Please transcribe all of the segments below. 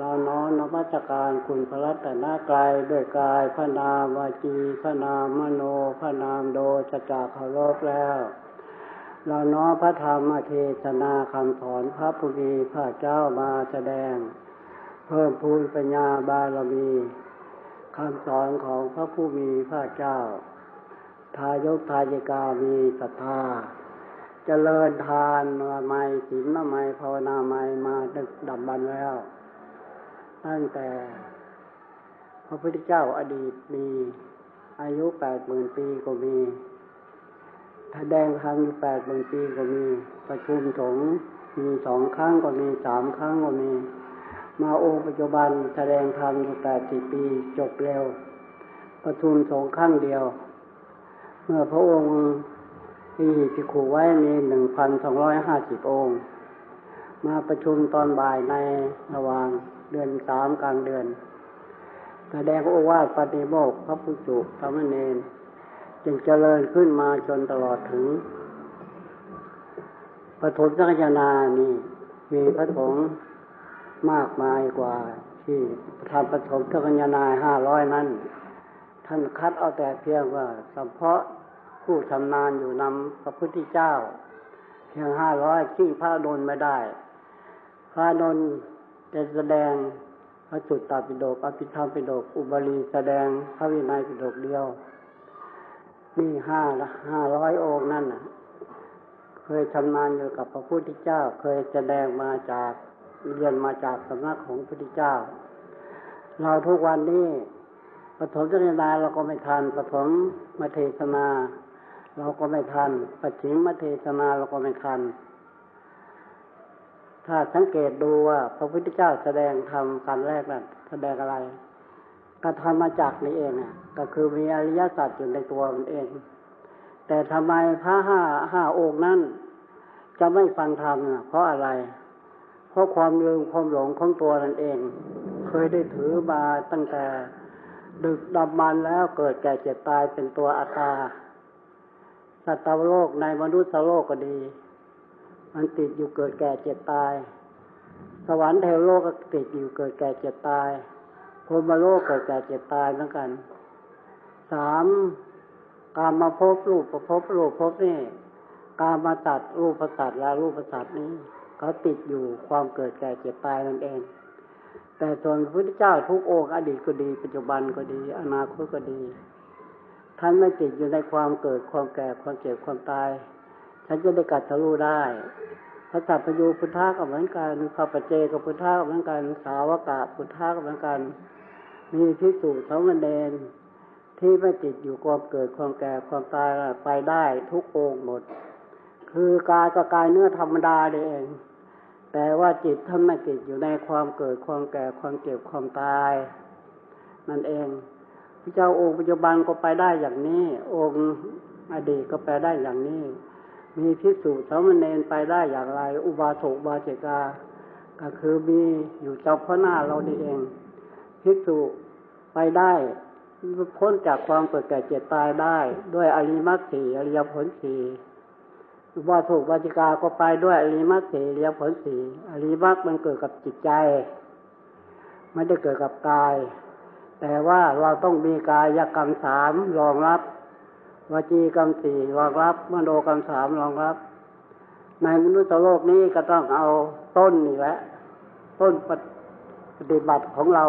เราน้อมนมัสการคุณพระรัตนกายด้วยกายพระนามวาจีพระนามมโนพระนามโดจะจากเคารพแล้ว เราน้อมพระธรรมเทศนาคำสอนพระพุทธีพระเจ้ามาแสดง เพิ่มพูนปัญญาบารมีคำสอนของพระผู้มีพระเจ้า ทายกทายิกามีศรัทธาเจริญทานมาไม่ศีลมาไม่ภาวนาไม่มาดึกดับบันแล้ว ตั้งแต่ พระพุทธเจ้าอดีตมีอายุแปดหมื่นปีก็มีถ้าแดงทำอยู่แปดหมื่นปีก็มี ประชุมสงฆ์มีสองครั้งก็มีสามครั้งก็มี มาองค์ปัจจุบันแสดงธรรมอยู่แปดสิบปีจบเร็ว ประชุมสงฆ์ครั้งเดียว เมื่อพระองค์ที่พิคูไว้มีหนึ่งพันสองร้อยห้าสิบองค์ มาประชุมตอนบ่ายในระหว่าง เดือนสามกลางเดือนแสดงโอวาทปฏิโมกขพระพุทธจุสามเณรจึงเจริญขึ้นมาจนตลอดถึงปฐมสังฆนานี่ มีพระสงฆ์มากมายกว่าที่ทำปฐมสังฆนาห้าร้อยนั้น ท่านคัดเอาแต่เพียงว่าสัมเพาะผู้ชำนาญอยู่นำพระพุทธเจ้า เพียงห้าร้อยขี้พระดนไม่ได้ พระดน จะแสดงพระสุตตปิฎกอภิธรรมปิฎกอุบาลีแสดงพระวินัยปิฎกเดียวนี่ห้าห้าร้อยองค์นั่นน่ะ เคยชำนาญอยู่กับพระพุทธเจ้า เคยแสดงมาจากเรียนมาจากสำนักของพระพุทธเจ้า เราทุกวันนี้ปฐมเจริญาเราก็ไม่ทันปฐมมเทศนา เราก็ไม่ทันปัจฉิมมเทศนาเราก็ไม่ทัน ถ้าสังเกตดูว่าพระพุทธเจ้าแสดงธรรมการแรกนั้นแสดงอะไรกระทำมาจากนี่เองอะก็คือมีอริยสัจอยู่ในตัวมันเอง แต่ทำไมพระห้าห้าองค์นั้นจะไม่ฟังธรรมเพราะอะไร เพราะความลืมความหลงของตัวนั่นเอง เคยได้ถือมาตั้งแต่ดึกดำมันแล้วเกิดแก่เจ็บตายเป็นตัวอัตตาสัตว์โลกในมนุษย์โลกก็ดี มันติดอยู่เกิดแก่เจ็บตาย สวรรค์เทวโลกก็ติดอยู่เกิดแก่เจ็บตายพรหมโลกเกิดแก่เจ็บตายเหมือนกัน สามการมาพบรูปประพบรูปพบนี่การมาตัดรูปประสัตและรูปประสัตนี้เขาติดอยู่ความเกิดแก่เจ็บตายนั่นเอง แต่ส่วนพระพุทธเจ้าทุกองค์อดีตก็ดี ปัจจุบันก็ดี อนาคตก็ดี ท่านไม่ติดอยู่ในความเกิดความแก่ความเจ็บความตาย ท่านจะได้กัดทะลุได้พระสัพพยูพุทธะก็เหมือนกันพระปัจเจกพุทธะก็เหมือนกันสาวกะพุทธะก็เหมือนกัน มีพิสูจน์สมณเณรที่ไม่ติดอยู่ความเกิดความแก่ความตายไปได้ทุกองค์หมด คือกายก็กายเนื้อธรรมดาเอง แต่ว่าจิตท่านไม่ติดอยู่ในความเกิดความแก่ความเจ็บความตาย นั่นเองพระเจ้าองค์ปัจจุบันก็ไปได้อย่างนี้ องค์อดีตก็ไปได้อย่างนี้ มีพิสูจน์สมณเณรไปได้อย่างไร อุบาสกบาเจกา ก็คือมีอยู่เจ้าพ่อหน้าเรานี่เอง พิสูจไปได้พ้นจากความเกิดแก่เจ็บตายได้ ด้วยอริมัคสีอริยผลสีว่าถูกวาเจกาก็ไปด้วยอริมัคสีอริยผลสีอริมัคมันเกิดกับจิตใจ ไม่ได้เกิดกับกาย แต่ว่าเราต้องมีกายกรรมสามรองรับ วจีกรรมสี่รองรับ มโนกรรมสามรองรับ ในมนุษย์โลกนี้ก็ต้องเอาต้นนี่แหละ ต้นปฏิบัติของเรา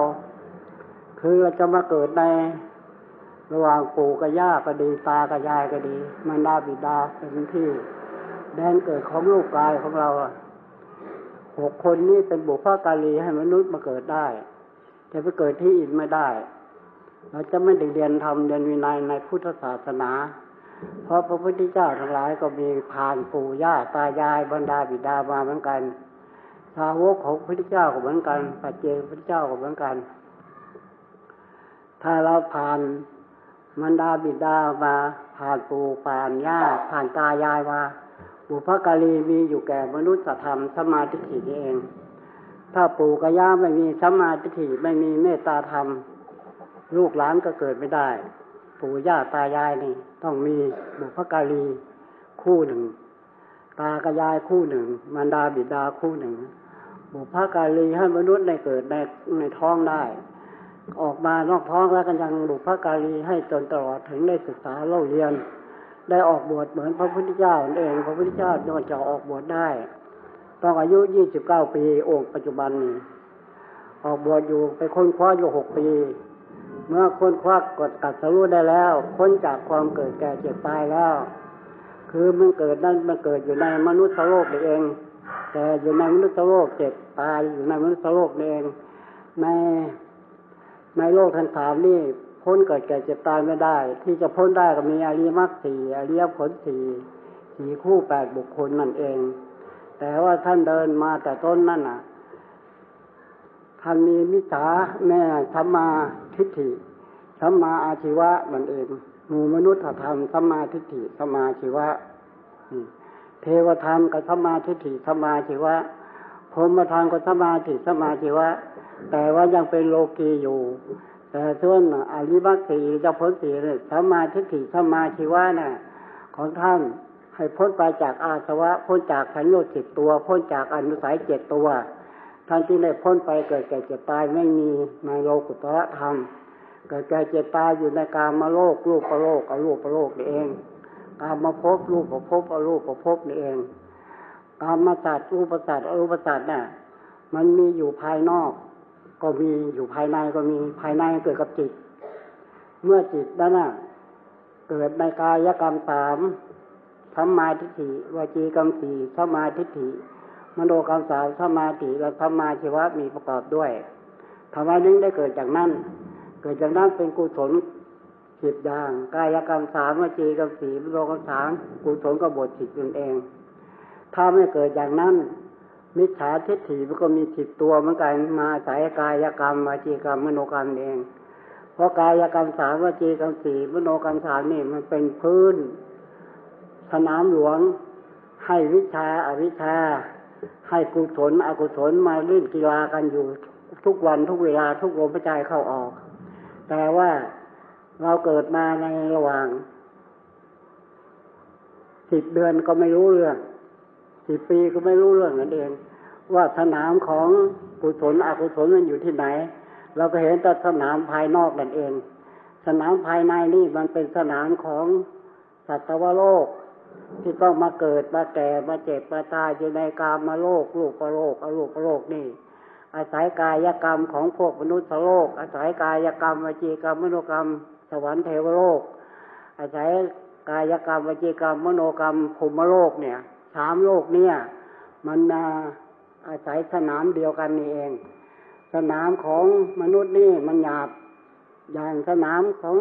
คือเราจะมาเกิดในระหว่างปู่กับย่าก็ดีตากับยายก็ดีมันดาบิดาเป็นที่แดนเกิดของลูกกายของเราหกคนนี้เป็นบุพการีให้มนุษย์มาเกิดได้จะไปเกิดที่อื่นไม่ได้ เราจะไม่ได้เรียนธรรมเรียนวินัยในพุทธศาสนา เพราะพระพุทธเจ้าทั้งหลายก็มีผ่านปู่ย่าตายายบรรดาบิดามาเหมือนกันสาวกของพระพุทธเจ้าก็เหมือนกันปัจเจกพระพุทธเจ้าก็เหมือนกัน ถ้าเราผ่านมันดาบิดามาผ่านปู่ผ่านย่าผ่านตายายมาบุพการีมีอยู่แก่มนุษยธรรมสมาธิถินี่เอง ถ้าปู่กับย่าไม่มีสมาธิไม่มีเมตตาธรรม ลูกหลานก็เกิดไม่ได้ ปู่ย่าตายายนี่ ต้องมีบุพการีคู่หนึ่ง ตากับยายคู่หนึ่งมารดาบิดาคู่หนึ่ง บุพการีให้มนุษย์ได้เกิดในในท้องได้ ออกมานอกท้องแล้วก็ยังบุพการีให้จนตลอดถึงได้ศึกษาเล่าเรียน ได้ออกบวชเหมือนพระพุทธเจ้าเอง พระพุทธเจ้าโดนจะออกบวชได้ต้องอายุยี่สิบเก้าปีองค์ปัจจุบันนี้ออกบวชอยู่ไปค้นคว้าอยู่หกปี เมื่อค้นคว้ากดกัดสรู้ได้แล้วพ้นจากความเกิดแก่เจ็บตายแล้ว คือมันเกิดนั้นมันเกิดอยู่ในมนุษย์โลกเอง แต่อยู่ในมนุษย์โลกเจ็บตายอยู่ในมนุษย์โลกเองในในโลกทั้งสามนี่พ้นเกิดแก่เจ็บตายไม่ได้ ที่จะพ้นได้ก็มีอริยมรรคสี่อริยผลสี่สี่คู่แปดบุคคลนั่นเอง แต่ว่าท่านเดินมาแต่ต้นนั่นน่ะท่านมีมิจฉาแม่สัมมา ทิฏฐิสัมมาอาชีวะมันเองหมู่มนุษย์ธรรมสัมมาทิฏฐิสัมมาชีวะเทวธรรมกับสัมมาทิฏฐิสัมมาชีวะพรหมธรรมกับสัมมาทิฏฐิสัมมาชีวะ แต่ว่ายังเป็นโลกีอยู่ แต่ส่วนอริมัคสีจะพ้นสีเลยสัมมาทิฏฐิสัมมาชีวะน่ะของท่านให้พ้นไปจากอาสวะ พ้นจากสัญญาสิบตัว พ้นจากอนุสัยเจ็ดตัว ท่านที่ได้พ้นไปเกิดแก่เจ็บตายไม่มีในโลกุตระธรรม เกิดแก่เจ็บตายอยู่ในกามาโลกรูปประโลกอรูปประโลกนี่เองกามาพบรูปประพบอรูปประพบนี่เองกามาสัตว์รูปสัตว์อรูปสัตว์น่ะมันมีอยู่ภายนอก ก็มีอยู่ภายในก็มีภายในเกิดกับจิต เมื่อจิตนั้นน่ะเกิดในกายกรรมสามสัมมาทิฏฐิวจีกรรมสี่สัมมาทิฏฐิ มโนกรรมสามสมมาทิและสมาชีวะมีประกอบด้วยทำไมะนึงได้เกิดจากนั้นเกิดจากนั้นเป็นกุศลสิบอย่างกายกรรมสามวจีกรรมสี่มโนกรรมสามกุศลกบทจิตตนเอง ถ้าไม่เกิดอย่างนั้น มิจฉาทิฏฐิมันก็มีจิตตัวเหมือนกันมาสายกายกรรมวจีกรรมมโนกรรมเอง เพราะกายกรรมสามวจีกรรมสี่มโนกรรมสามนี่มันเป็นพื้น สนามหลวงให้วิชาอาวิชา ให้กุศลอกุศลมาเล่นกีฬากันอยู่ทุกวันทุกเวลาทุกลมหายใจเข้าออก แต่ว่าเราเกิดมาในระหว่างสิบเดือนก็ไม่รู้เรื่องสิบปีก็ไม่รู้เรื่องนั่นเอง ว่าสนามของกุศลอกุศลมันอยู่ที่ไหน เราก็เห็นแต่สนามภายนอกนั่นเอง สนามภายในนี่มันเป็นสนามของสัตวโลก ที่ต้องมาเกิดมาแก่มาเจ็บมาตายอยู่ในกามมาโลกลูกประโลกอรูปประโลกนี่ อาศัยกายกรรมของพวกมนุษย์โลก อาศัยกายกรรมวจีกรรมมโนกรรม สวรรค์เทวโลก อาศัยกายกรรมวจีกรรมมโนกรรมภูมิโลกเนี่ยสามโลกเนี่ย มันอาศัยสนามเดียวกันนี่เอง สนามของมนุษย์นี่มันหยาบอย่างสนามของ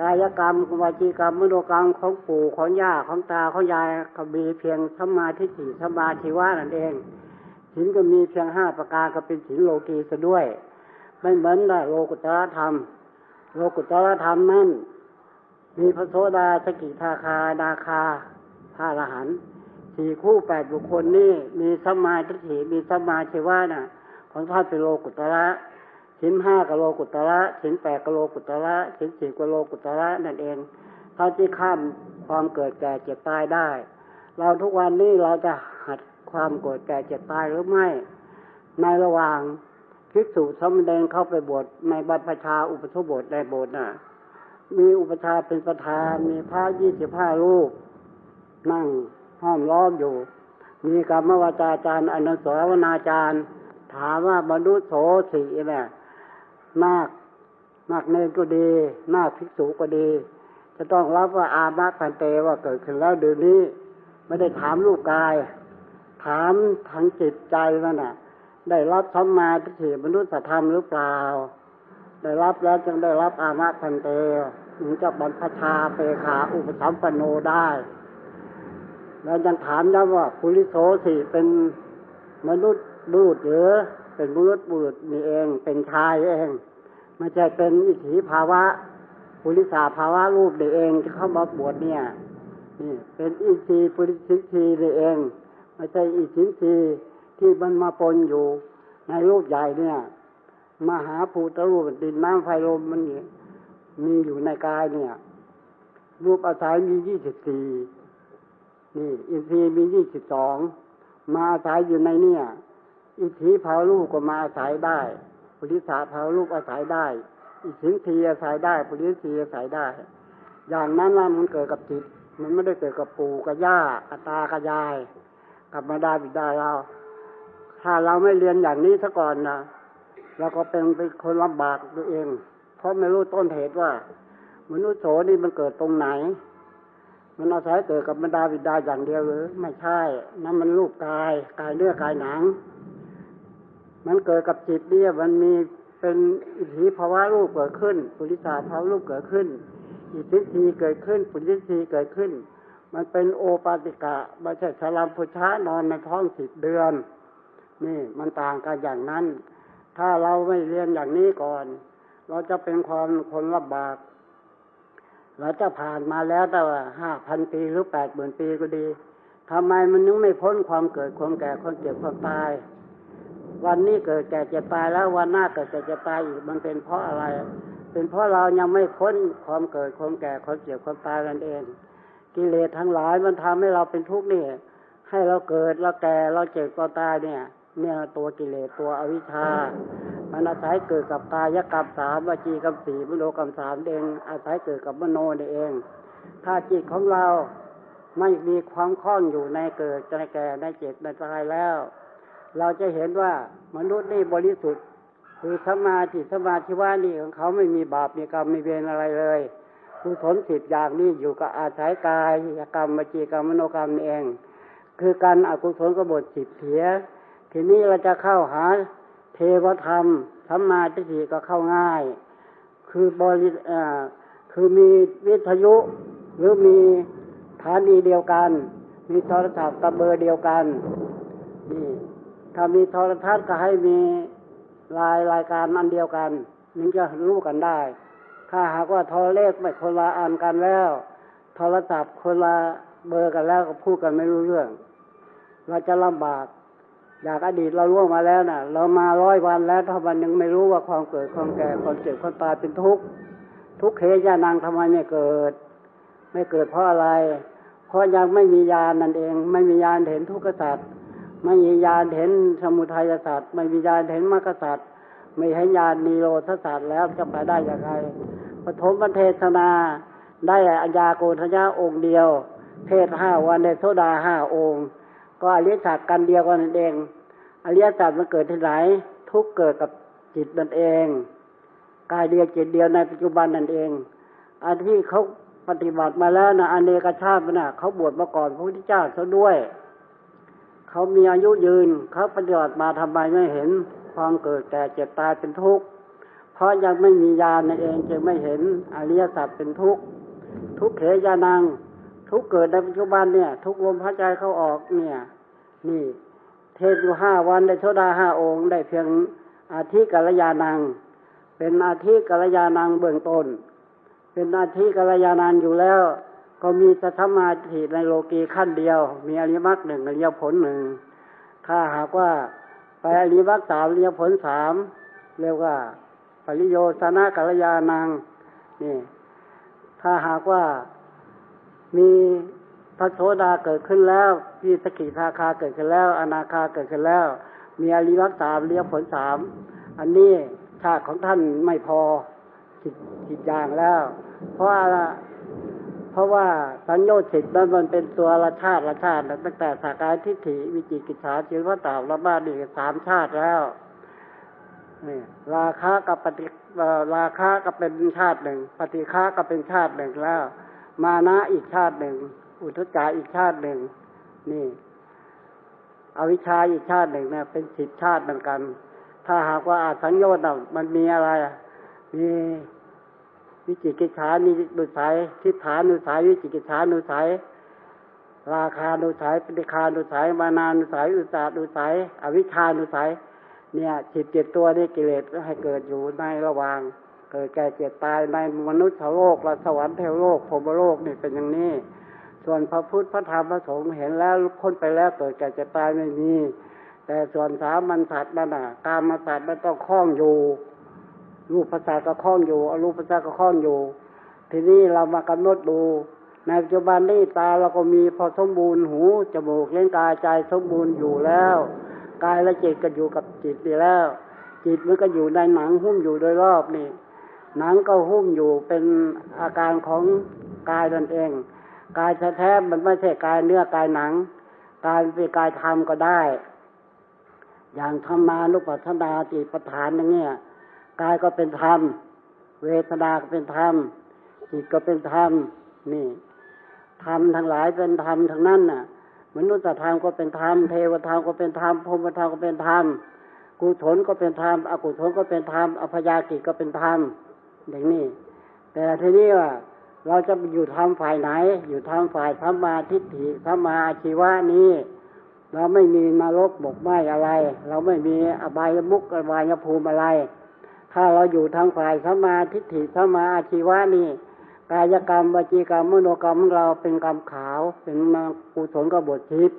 กายกรรมวจีกรรมมโนกรรมของปู่ของย่าของตาของยายก็มีเพียงสมาธิถิสมาชีวะนั่นเองศีลก็มีเพียงห้าประการก็เป็นศีลโลกีซะด้วย ไม่เหมือนโลกุตรธรรม โลกุตรธรรมนั้นมีพระโสดาสกิทาคานาคาพระอรหันต์สี่คู่แปดบุคคลนี่มีสมาธิมีสมาชีวะน่ะ ของท่านเป็นโลกุตระ สินห้ากโลกุตระสินแปดกโลกุตระสินสี่กโลกุตระนั่นเองเท่าที่ข้ามความเกิดแก่เจ็บตายได้ เราทุกวันนี้เราจะหัดความเกิดแก่เจ็บตายหรือไม่ ในระหว่างภิกษุสมเด็จเข้าไปบวชในบรรพชาอุปสมบทในโบสถ์น่ะ มีอุปชาเป็นประธานมีพระยี่สิบห้ารูป นั่งห้อมล้อมอยู่ มีกรรมวาจาจารย์อนุสาวนาจารย์ ถามว่าบรรลุโสสีเนี่ย นาคนาคเนรก็ดีนาคภิกษุก็ดี จะต้องรับว่าอาบัติพันเตว่าเกิดขึ้นแล้วเดือนนี้ ไม่ได้ถามรูปกาย ถามทางจิตใจมันน่ะ ได้รับสัมมาทิฏฐิมนุษยธรรมหรือเปล่า ได้รับแล้วจึงได้รับอามาพันเตถึงจะบรรพชาเปขาอุปสัมปโนได้แล้วยังถามย้ำว่าปุริโสสิเป็นมนุษย์บุรุษหรือ เป็นมนุษบุรุษนี่เอง เป็นชายเองไม่ใช่เป็นอิทธิภาวะปุริสาภาวะรูปเดเองที่เข้ามาบวชเนี่ยนี่เป็นอิทรีย์ปุริสินทรีย์เดเองไม่ใช่อิทรีย์ที่มันมาปนอยู่ ในรูปใหญ่เนี่ย มหาภูตรูปดินน้ำไฟลมมันมีอยู่ในกายเนี่ย รูปอาศัยมียี่สิบสี่นี่ อินทรีย์มียี่สิบสองมาอาศัยอยู่ในเนี่ย อิทธิภาวรูปก็มาอาศัยได้ปุริสาภาวรูปอาศัยได้ อิทธิทีอาศัยได้ปุริสีอาศัยได้ อย่างนั้นนะมันเกิดกับจิต มันไม่ได้เกิดกับปู่กับย่าอัตากับยาย กับมาดาบิดาเรา ถ้าเราไม่เรียนอย่างนี้ซะก่อนนะเราก็เป็นเป็นคนลำบากตัวเอง เพราะไม่รู้ต้นเหตุว่ามนุษย์โสนี่มันเกิดตรงไหน มันอาศัยเกิดกับบรรดาบิดาอย่างเดียวหรือ ไม่ใช่นั่นมันรูปกาย กายเนื้อกายหนัง มันเกิดกับจิตเนี่ยมันมีเป็นอิทธิภาวะรูปเกิดขึ้น ปุริสาภาวะรูปเกิดขึ้น อิทธิทีเกิดขึ้น ปุริสีเกิดขึ้น มันเป็นโอปาติกะไม่ใช่สลามพุชะนอนในท้องสิบเดือน นี่มันต่างกันอย่างนั้น ถ้าเราไม่เรียนอย่างนี้ก่อน เราจะเป็นความคนลำบาก เราจะผ่านมาแล้วแต่ว่าห้าพันปีหรือแปดหมื่นปีก็ดีทำไมมันยังไม่พ้นความเกิดความแก่ความเจ็บความตาย วันนี้เกิดแก่เจ็บตายแล้ววันหน้าเกิดแก่เจ็บตายอีกมันเป็นเพราะอะไร เป็นเพราะเรายังไม่พ้นความเกิดความแก่ความเจ็บความตายกันเอง กิเลสทั้งหลายมันทำให้เราเป็นทุกข์นี่ ให้เราเกิดเราแก่เราเจ็บเราตายเนี่ย เนี่ยตัวกิเลสตัวอวิชชา มันอาศัยเกิดกับกายกรรมสามวจีกรรมสี่มโนกรรมสามเองอาศัยเกิดกับมโนนี่เอง ถ้าจิตของเราไม่มีความคล่องอยู่ในเกิดในแก่ในเจ็บในตายแล้ว เราจะเห็นว่ามนุษย์นี่บริสุทธิ์ คือสมาธิสมาธิว่านี่ของเขาไม่มีบาปมีกรรมมีเวรอะไรเลยกุศลสิบอย่างนี้อยู่กับอาศัยกายกรรมวจีกรรมมโนกรรมเอง คือการอกุศลกบฏสิบเสีย ทีนี้เราจะเข้าหาเทวธรรมสมมาทิฏฐิก็เข้าง่าย คือบริคือมีวิทยุหรือมีฐานีเดียวกัน มีโทรศัพท์กับเบอร์เดียวกันนี่ ถ้ามีโทรทัศน์ก็ให้มีรายรายการอันเดียวกันนึงจะรู้กันได้ ถ้าหากว่าโทรเลขไม่คนละอันกันแล้ว โทรศัพท์คนละเบอร์กันแล้วก็พูดกันไม่รู้เรื่อง เราจะลำบากอยากอดีตเราล่วงมาแล้วนะ่ะ เรามาร้อยวันแล้วถ้าวันยังไม่รู้ว่าความเกิดความแก่ความเจ็บความตายเป็นทุกข์ทุกเฮยานังทำไมไม่เกิด ไม่เกิดเพราะอะไร เพราะยังไม่มียานนั่นเอง ไม่มียานเห็นทุกขสัตว์ ไม่มียานเห็นสมุทัยศาสตว์ไม่มียานเห็นมรรคศาสตว์ไม่เห็นยานนิโรธสัตว์แล้วจะไปได้อย่างไรปฐมเทศนาได้อัญญาโกฏญาองค์เดียว เทศห้าวันในโซดาห้าองค์ ก็อริยสัจกันเดียวกันเองอริยสัจมันเกิดที่ไหน ทุกเกิดกับจิตนั่นเองกายเดียวจิตเดียวในปัจจุบันนั่นเอง อันที่เขาปฏิบัติมาแล้วนะอเนกชาตินะเขาบวชมาก่อนพระพุทธเจ้าเขาด้วย เขามีอายุยืน เขาปฏิบัติมาทำไมไม่เห็น ความเกิดแก่เจ็บตายเป็นทุกข์ เพราะยังไม่มีญาณนั่นเองจึงไม่เห็นอริยสัจเป็นทุกข์ ทุกเขยานัง ทุกเกิดในปัจจุบันเนี่ย ทุกลมหายใจเข้าออกเนี่ย นี่ เทศอยู่ห้าวันได้โซดาห้าองค์ ได้เพียงอาทิกัลยานัง เป็นอาทิกัลยานังเบื้องต้น เป็นอาทิกัลยานันอยู่แล้ว ก็มีสัทธมาธิในโลกีขั้นเดียว มีอริยมรรคหนึ่งอริยผลหนึ่งถ้าหากว่าไปอริยมรรคสามอริยผลสามเรียกว่าปริโยสนะกัลยานังนี่ ถ้าหากว่ามีพระโสดาเกิดขึ้นแล้วมีสกิทาคาเกิดขึ้นแล้ว อนาคาเกิดขึ้นแล้ว มีอริยมรรคสามอริยผลสามอันนี้ชาติของท่านไม่พอจิตจิตอย่างแล้ว เพราะว่า ราะว่าสัญโยชน์สิทธิ์นั้นมันเป็นตัวละชาติละชาติตั้งแต่สากายทิฏฐิวิจิกิจฉาจิรวัตาละบ้าดีสามชาติแล้วนี่ราคะกับปฏิราคะก็เป็นชาติหนึ่ง ปฏิฆาก็เป็นชาติหนึ่งแล้ว มานะอีกชาติหนึ่ง อุทจจาอีกชาติหนึ่ง นี่ อวิชชาอีกชาติหนึ่งเนี่ยเป็นสิบชาติเหมือนกัน ถ้าหากว่าอาสังโยชน์มันมีอะไรมี วิจิกิจฉานิดุสัยทิฏฐานุสัยวิจิกิจฉานุสัยราคานุสัยปฏิคานุสัยมานานุสัยอุตตานุสัยอวิชชานุสัย เนี่ยสิบเจ็ดตัวนี่กิเลสให้เกิดอยู่ในระหว่าง เกิดแก่เจ็บตายในมนุษย์โลกและสวรรค์เทวโลกพรหมโลกนี่เป็นอย่างนี้ ส่วนพระพุทธพระธรรมพระสงฆ์เห็นแล้วพ้นไปแล้วเกิดแก่เจ็บตายไม่มี แต่ส่วนสามัญสัตว์นั่นน่ะกามาสัตว์มันต้องคล้องอยู่ รูปภาษาก็คล้องอยู่อรูปภาษาก็คล้องอยู่ ทีนี้เรามากำหนดดู ในปัจจุบันนี้ตาเราก็มีพอสมบูรณ์หูจมูกเลี้ยงกายใจสมบูรณ์อยู่แล้วกายและจิตก็อยู่กับจิตดีแล้ว จิตมันก็อยู่ในหนังหุ้มอยู่โดยรอบนี่หนังก็หุ้มอยู่เป็นอาการของกายนั่นเอง กายแท้ๆมันไม่ใช่กายเนื้อกายหนัง กายเป็นกายธรรมก็ได้ อย่างธรรมานุปัสสนาจิตประธานอย่างเงี้ย กายก็เป็นธรรม เวทนาก็เป็นธรรม จิตก็เป็นธรรม นี่ ธรรมทั้งหลายเป็นธรรมทั้งนั้นน่ะ มนุษยธรรมก็เป็นธรรม เทวธรรมก็เป็นธรรมพรหมธรรมก็เป็นธรรม กุศลก็เป็นธรรม อกุศลก็เป็นธรรมอพยากิจก็เป็นธรรม อย่างนี้ แต่ทีนี้ว่า เราจะอยู่ทำฝ่ายไหน อยู่ทำฝ่ายสัมมาทิฏฐิสัมมาอาชีวะนี้เราไม่มีนรกบกไหมอะไร เราไม่มีอบายมุกอบายภูมิอะไร ถ้าเราอยู่ทางฝ่ายสมาทิฏฐิสมาอาชีวะนี่กายกรรมวจีกรรมมโนกรรมของเราเป็นกรรมขาวเป็นมากุศลกบฏทิพย์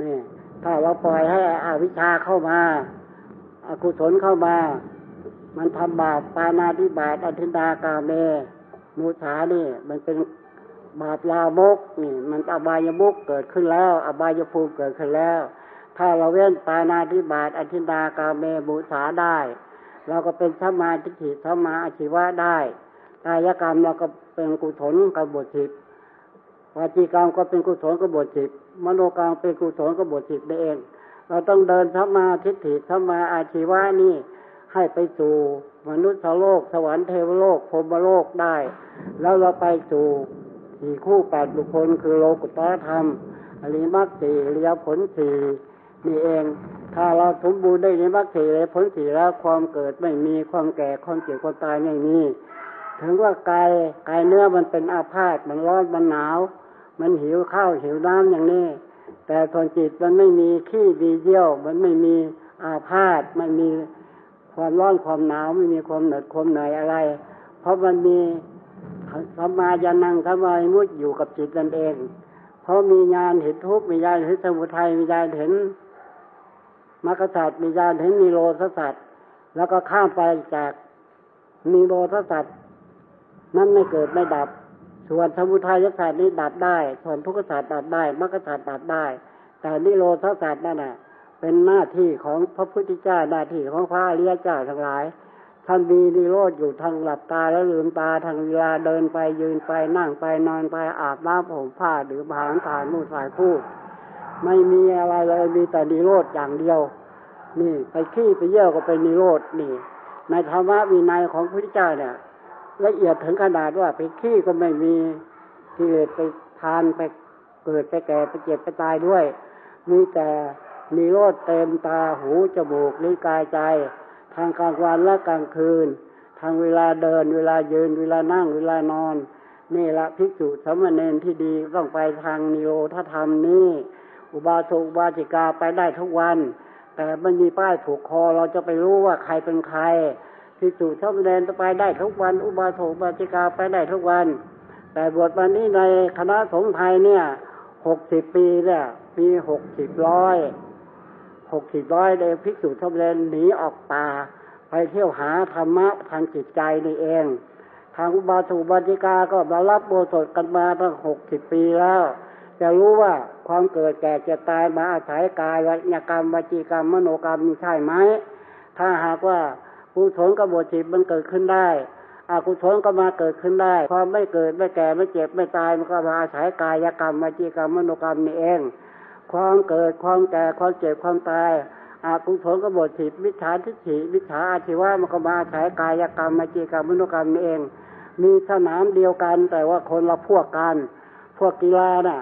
นี่ถ้าเราปล่อยให้อวิชชาเข้ามาอากุศลเข้ามา มันทำบาปปานาธิบาตอธินดากาเมมุสานี่ มันเป็นบาปลามกนี่มันอบายมุกเกิดขึ้นแล้ว อบายภูมิเกิดขึ้นแล้ว ถ้าเราเว้นปานาธิบาตอธินดากาเมมุสาได้ เราก็เป็นสัมมาทิฏฐิสัมมาอาชีวะได้กายกรรมเราก็เป็นกุศลกับบทสิบวาจีกรรมก็เป็นกุศลกับบทสิบมโนกรรมเป็นกุศลกับบทสิบได้เอง เราต้องเดินสัมมาทิฏฐิสัมมาอาชีวะนี่ให้ไปสู่มนุษย์โลก สวรรค์เทวโลกพรมโลกได้ แล้วเราไปสู่สี่คู่แปดบุคคลคือโลกุตตรธรรมอริมักสี่อริยผลสี่นี่เอง ถ้าเราสมบูรณ์ได้ในมรรคสี่อริยผลสี่แล้วความเกิดไม่มีความแก่ความเจ็บความตายไม่มีถึงว่ากายกายเนื้อมันเป็นอาพาธมันร้อนมันหนาว มันหิวข้าวหิวน้ำอย่างนี้ แต่ส่วนจิตมันไม่มีขี้ดีเยี่ยว มันไม่มีอาพาธไม่มีความร้อนความหนาวไม่มีความเหน็ดความเหนื่อยอะไร เพราะมันมีสัมมาญาณังสัมมามุตอยู่กับจิตนั่นเอง เพราะมีญาณเห็นทุกข์มีญาณเห็นสมุทัยมีญาณเห็น มรรคศาสตว์มีญาณเห็นนิโรธสัตว์แล้วก็ข้ามไปจากนิโรธสัตว์นั้นไม่เกิดไม่ดับ ส่วนสมุทัยศาสตร์นี้ดับได้ ส่วนทุกขศาสตร์ดับได้มรรคศาสตร์ดับได้ แต่นิโรธศาสตร์นั่นน่ะ เป็นหน้าที่ของพระพุทธเจ้าหน้าที่ของพระอริยเจ้าทั้งหลายท่านมีนิโรธอยู่ทางหลับตาแล้วลืมตาทางเวลาเดินไปยืนไปนั่งไปนอนไปอาบน้ำผมผ้าหรือผางถ่ายมูดถ่ายคู่ ไม่มีอะไรเลยมีแต่นิโรธอย่างเดียว นี่ ไปขี้ไปเยี่ยวก็เป็นนิโรธนี่ ในธรรมะวินัยของพระพุทธเจ้าเนี่ย ละเอียดถึงขนาดว่าไปขี้ก็ไม่มีกิเลสไปทานไปเกิดไปแก่ไปเจ็บไปตายด้วย มีแต่มีโรดเต็มตาหูจมูกลิ้นกายใจ ทางกลางวันและกลางคืน ทางเวลาเดิน เวลายืน เวลานั่งเวลานอน นี่ละพิจุสมณเณรที่ดีต้องไปทางนิโรธธรรมนี้ อุบาสกอุบาสิกาไปได้ทุกวัน แต่ไม่มีป้ายถูกคอเราจะไปรู้ว่าใครเป็นใครพิสูจน์ช่องแดนไปได้ทุกวัน อุบาสกบาจิกาไปได้ทุกวัน แต่บวชวันนี้ในคณะสงฆ์ไทยเนี่ยหกสิบปีเนี่ยปีหกสิบร้อยหกสิบร้อยเดภิกษุช่องแดนหนีออกป่าไปเที่ยวหาธรรมะทางจิตใจนี่เอง ทางอุบาสกบาจิกาก็มารับโบสถกันมาตั้งหกสิบปีแล้ว จะรู้ว่า ความเกิดแก่เจ็บตายมาอาศัยกายวิญญากรรมวจีกรรมมโนกรรมมีใช่ไหมถ้าหากว่ากุศลกับบทจิตมันเกิดขึ้นได้อากุศลก็มาเกิดขึ้นได้ความไม่เกิดไม่แก่ไม่เจ็บไม่ตายมันก็มาอาศัยกายกรรมวจีกรรมมโนกรรมนี่เอง ความเกิดความแก่ความเจ็บความตายอากุศลกับบทจิตมิจฉาทิฏฐิมิจฉาอาชีวะมันก็มาอาศัยกายกรรมวจีกรรมมโนกรรมนี่เอง มีสนามเดียวกันแต่ว่าคนละพวกกัน พวกกีฬาน่ะ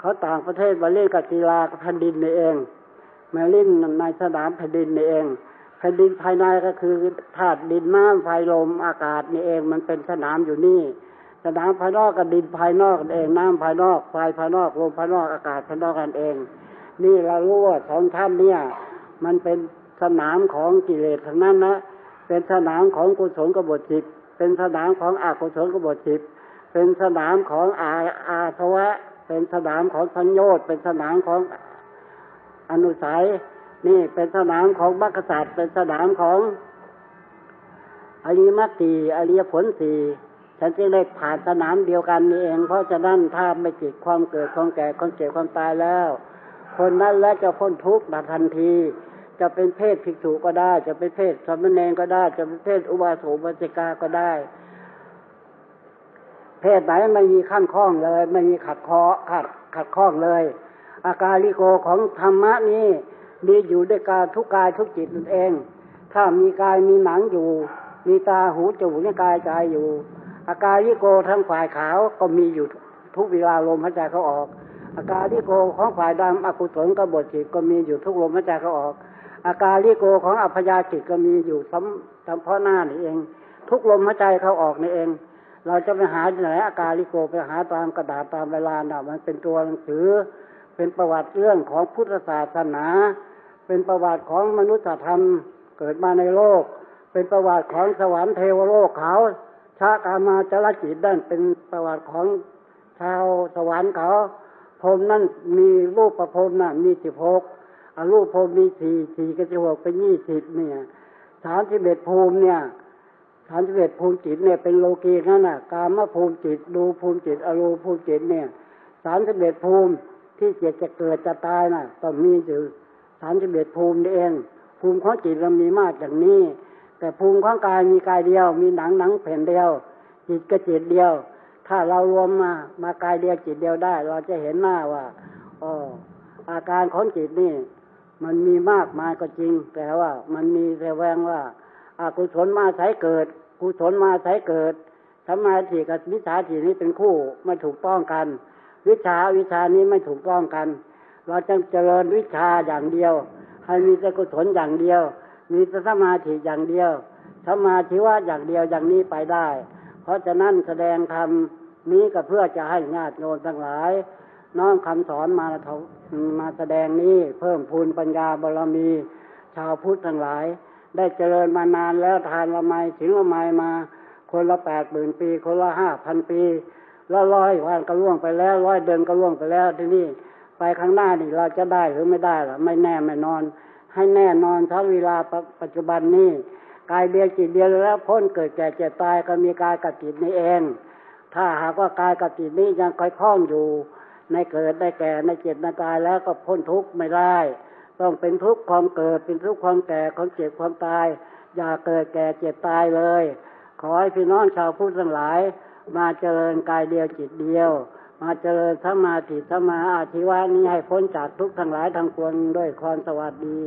เขาต่างประเทศมาเล่นกับกีฬาแผ่นดินนี่เอง มาเล่นในสนามแผ่นดินนี่เอง แผ่นดินภายในก็คือธาตุดินน้ำไฟลมอากาศนี่เอง มันเป็นสนามอยู่นี่ สนามภายนอกกับดินภายนอกนเอง น้ำภายนอก ไฟภายนอกลมภายนอกอากาศภายนอกกันเอง นี่เรารู้ว่าสองท่านเนี่ย มันเป็นสนามของกิเลสทั้งนั้นนะ เป็นสนามของกุศลกบฏจิตเป็นสนามของอกุศลกบฏสิบเป็นสนามของอาอาสวะ เป็นสนามของสัญโยชน์เป็นสนามของอนุสัย นี่เป็นสนามของมรรคศาสตร์เป็นสนามของอริมรรคสี่อริยผลสี่ฉันจึงได้ผ่านสนามเดียวกันนี่เอง เพราะฉะนั้นถ้าไม่จิตความเกิดความแก่ความเจ็บความตายแล้ว คนนั้นแล้วจะพ้นทุกข์ทันที จะเป็นเพศภิกษุก็ได้ จะเป็นเพศสมณเณรก็ได้ จะเป็นเพศอุบาสกอุบาสิกาก็ได้ เพศไหนไม่มีขั้นข้องเลย ไม่มีขัดคอขัดขัดข้องเลย อาการลิโกของธรรมะนี้มีอยู่ด้วยการทุกกายทุกจิตนั่นเอง ถ้ามีกายมีหนังอยู่ มีตาหูจมูกนิ้วกายใจอยู่ อาการลิโกทั้งฝ่ายขาวก็มีอยู่ทุกเวลาลมหายใจเขาออก อาการลิโกของฝ่ายดำอกุศลกบฏจิตก็มีอยู่ทุกลมหายใจเขาออก อาการลิโกของอัพยาจิตก็มีอยู่ซ้ำเฉพาะหน้านี่เอง ทุกลมหายใจเขาออกนี่เอง เราจะไปหาที่ไหนอาการลิโกไปหาตามกระดาษตามเวลาน่ะมันเป็นตัวหนังสือ เป็นประวัติเรื่องของพุทธศาสนา เป็นประวัติของมนุษยธรรมเกิดมาในโลก เป็นประวัติของสวรรค์เทวโลกเขาชากามาจรจิตนั่นเป็นประวัติของชาวสวรรค์เขาพรมนั่นมีรูปประพรมน่ะมีสิบหกอรูปพรมมีสี่สี่กับสิบหกเป็นยี่สิบเนี่ยสามสิบเอ็ดภูมิเนี่ย สามสิบเอ็ดภูมิจิตเนี่ยเป็นโลกีนั่นน่ะกามภูมิจิตดูภูมิจิตอรูภูมิจิตเนี่ยสามสิบเอ็ดภูมิที่เจ็ดจะเกิดจะตายน่ะต้องมีอยู่สามสิบเอ็ดภูมิเอง ภูมิของจิตเรามีมากอย่างนี้ แต่ภูมิของกายมีกายเดียว มีหนังหนังแผ่นเดียว จิตก็จิตเดียว ถ้าเรารวมมามากายเดียวจิตเดียวได้ เราจะเห็นหน้าว่าอ๋ออาการของจิตนี่ มันมีมากมายก็จริง แต่ว่ามันมีแสดงว่า อกุศลมาใช้เกิด กุศลมาใช้เกิดสมาธิกับวิชาทีนี้เป็นคู่ไม่ถูกต้องกัน วิชาวิชานี้ไม่ถูกต้องกัน เราจะเจริญวิชาอย่างเดียว ให้มีแต่กุศลอย่างเดียว มีแต่สมาธิอย่างเดียวสมาธิว่าอย่างเดียวอย่างนี้ไปได้ เพราะฉะนั้นแสดงธรรมนี้ก็เพื่อจะให้ญาติโยมทั้งหลายน้อมคำสอนมาเขามาแสดงนี้เพิ่มพูนปัญญาบารมี ชาวพุทธทั้งหลาย ได้เจริญมานานแล้วทานละไมถึงละไมมา คนละแปดหมื่นปี คนละห้าพันปี แล้วร้อยวันก็ล่วงไปแล้วร้อยเดือนก็ล่วงไปแล้วที่นี่ไปข้างหน้านี่เราจะได้หรือไม่ได้ล่ะไม่แน่ไม่นอน ให้แน่นอนทั้งเวลาปัจจุบันนี้กายเดียวจิตเดียวแล้วพ้นเกิดแก่เจ็บตายก็มีกายกับจิตนี้เอง ถ้าหากว่ากายกับจิตนี้ยังคอยคล้องอยู่ ในเกิดในแก่ในเจ็บในตายแล้วก็พ้นทุกข์ไม่ได้ ต้องเป็นทุกข์ความเกิด เป็นทุกข์ความแก่ความเจ็บความตาย อย่าเกิดแก่เจ็บตายเลย ขอให้พี่น้องชาวพุทธทั้งหลาย มาเจริญกายเดียวจิตเดียว มาเจริญสมาธิสมาอาชีวะนี้ให้พ้นจากทุกข์ทั้งหลายทั้งปวงด้วยความสวัสดี